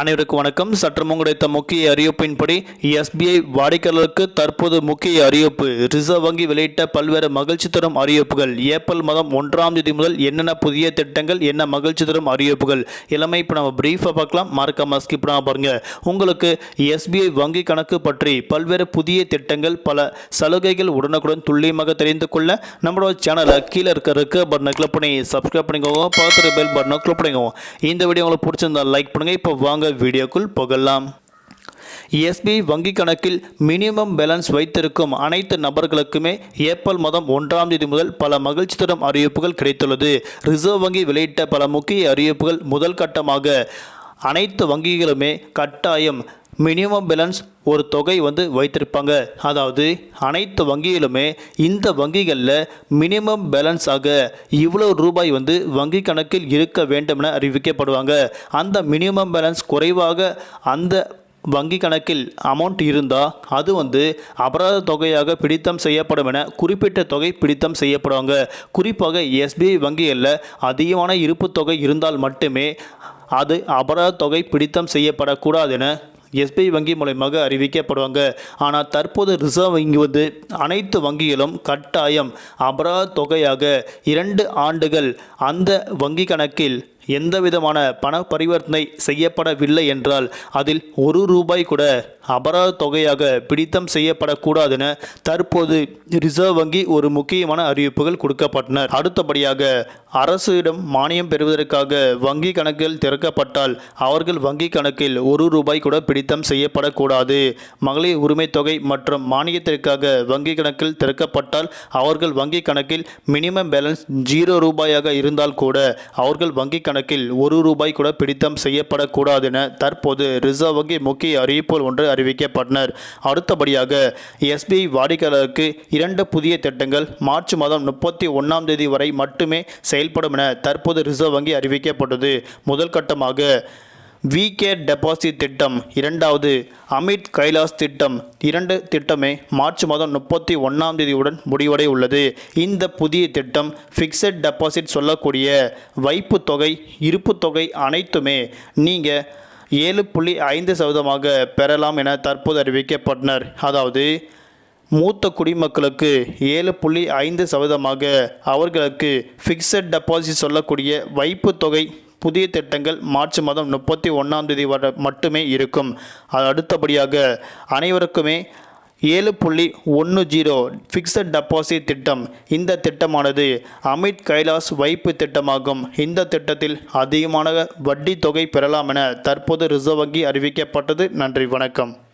அனைவருக்கும் வணக்கம். சற்று கிடைத்த முக்கிய அறிவிப்பின்படி எஸ்பிஐ வாடிக்கையாளருக்கு தற்போது முக்கிய அறிவிப்பு. ரிசர்வ் வங்கி வெளியிட்ட பல்வேறு மகிழ்ச்சி தரும் அறிவிப்புகள். ஏப்ரல் மாதம் ஒன்றாம் தேதி முதல் என்னென்ன புதிய திட்டங்கள் என்ன மகிழ்ச்சி தரும் அறிவிப்புகள்? எல்லாமே இப்போ நம்ம பிரீஃபாக பார்க்கலாம். மறக்காம ஸ்கிப் பண்ணாம பாருங்கள் உங்களுக்கு எஸ்பிஐ வங்கி கணக்கு பற்றி பல்வேறு புதிய திட்டங்கள் பல சலுகைகள் உடனுக்குடன் துல்லியமாக தெரிந்து கொள்ள நம்மளோட சேனலை கீழே இருக்க இருக்க பட்டனை கிளிக் பண்ணி சப்ஸ்கிரைப் பண்ணிக்கோங்க. பார்த்துட்டு பெல் பட்டனை கிளிக் பண்ணிக்கோங்க. இந்த வீடியோ உங்களுக்கு பிடிச்சிருந்தா லைக் பண்ணுங்கள் இப்போ வாங்க வீடியோக்குள் போகலாம். எஸ்பிஐ வங்கிக் கணக்கில் மினிமம் பேலன்ஸ் வைத்திருக்கும் அனைத்து நபர்களுக்குமே ஏப்ரல் மாதம் ஒன்றாம் தேதி முதல் பல மகிழ்ச்சி தரும் அறிவிப்புகள் கிடைத்துள்ளது. ரிசர்வ் வங்கி வெளியிட்ட பல முக்கிய அறிவிப்புகள் முதல் கட்டமாக அனைத்து வங்கிகளுமே கட்டாயம் மினிமம் பேலன்ஸ் ஒரு தொகை வந்து வைத்திருப்பாங்க. அதாவது அனைத்து வங்கியிலுமே இந்த வங்கிகளில் மினிமம் பேலன்ஸாக இவ்வளோ ரூபாய் வந்து வங்கி கணக்கில் இருக்க வேண்டும் என அறிவிக்கப்படுவாங்க. அந்த மினிமம் பேலன்ஸ் குறைவாக அந்த வங்கி கணக்கில் அமௌண்ட் இருந்தால் அது வந்து அபராத தொகையாக பிடித்தம் செய்யப்படும் என குறிப்பிட்ட தொகை பிடித்தம் செய்யப்படுவாங்க. குறிப்பாக எஸ்பிஐ வங்கிகளில் அதிகமான இருப்பு தொகை இருந்தால் மட்டுமே அது அபராத தொகை பிடித்தம் செய்யப்படக்கூடாது என எஸ்பிஐ வங்கி மூலயமாக அறிவிக்கப்படுவாங்க. ஆனால் தற்போது ரிசர்வ் வங்கி வந்து அனைத்து வங்கிகளும் கட்டாயம் அபராத தொகையாக இரண்டு ஆண்டுகள் அந்த வங்கி கணக்கில் எந்த விதமான பண பரிவர்த்தனை செய்யப்படவில்லை என்றால் அதில் ஒரு ரூபாய் கூட அபராத தொகையாக பிடித்தம் செய்யப்படக்கூடாது என தற்போது ரிசர்வ் வங்கி ஒரு முக்கியமான அறிவிப்புகள் கொடுக்கப்பட்டனர். அடுத்தபடியாக அரசிடம் மானியம் பெறுவதற்காக வங்கி கணக்கில் திறக்கப்பட்டால் அவர்கள் வங்கி கணக்கில் ஒரு ரூபாய் கூட பிடித்தம் செய்யப்படக்கூடாது. மகளிர் உரிமை தொகை மற்றும் மானியத்திற்காக வங்கி கணக்கில் திறக்கப்பட்டால் அவர்கள் வங்கி கணக்கில் மினிமம் பேலன்ஸ் ஜீரோ ரூபாயாக இருந்தால் கூட அவர்கள் வங்கி கணக்கு கணக்கில் ஒரு ரூபாய் கூட பிடித்தம் செய்யப்படக்கூடாது என தற்போது ரிசர்வ் வங்கி முக்கிய அறிவிப்புகள் ஒன்று அறிவிக்கப்பட்டனர். அடுத்தபடியாக எஸ்பிஐ வாடிக்கையாளருக்கு இரண்டு புதிய திட்டங்கள் மார்ச் மாதம் முப்பத்தி ஒன்றாம் தேதி வரை மட்டுமே செயல்படும் என தற்போது ரிசர்வ் வங்கி அறிவிக்கப்பட்டது. முதல் கட்டமாக விகே டெபாசிட் திட்டம் இரண்டாவது அமித் கைலாஸ் திட்டம் இரண்டு திட்டமே மார்ச் மாதம் முப்பத்தி ஒன்றாம் தேதியுடன் முடிவடைய உள்ளது இந்த புதிய திட்டம் ஃபிக்ஸட் டெபாசிட் சொல்லக்கூடிய வைப்பு தொகை இருப்பு தொகை அனைத்துமே நீங்கள் ஏழு புள்ளி ஐந்து சதவீதமாக பெறலாம் என தற்போது அறிவிக்கப்பட்டனர். அதாவது மூத்த குடிமக்களுக்கு ஏழு புள்ளி ஐந்து சதவீதமாக அவர்களுக்கு ஃபிக்ஸட் டெபாசிட் சொல்லக்கூடிய வைப்பு தொகை புதிய திட்டங்கள் மார்ச் மாதம் முப்பத்தி ஒன்றாம் தேதி வரை மட்டுமே இருக்கும். அது அடுத்தபடியாக அனைவருக்குமே ஏழு புள்ளி ஒன்று ஜீரோ ஃபிக்ஸட் டெபாசிட் திட்டம். இந்த திட்டமானது அமித் கைலாஸ் வைப்பு திட்டமாகும். இந்த திட்டத்தில் அதிகமான வட்டி தொகை பெறலாம் என தற்போது ரிசர்வ் வங்கி அறிவிக்கப்பட்டது. நன்றி வணக்கம்.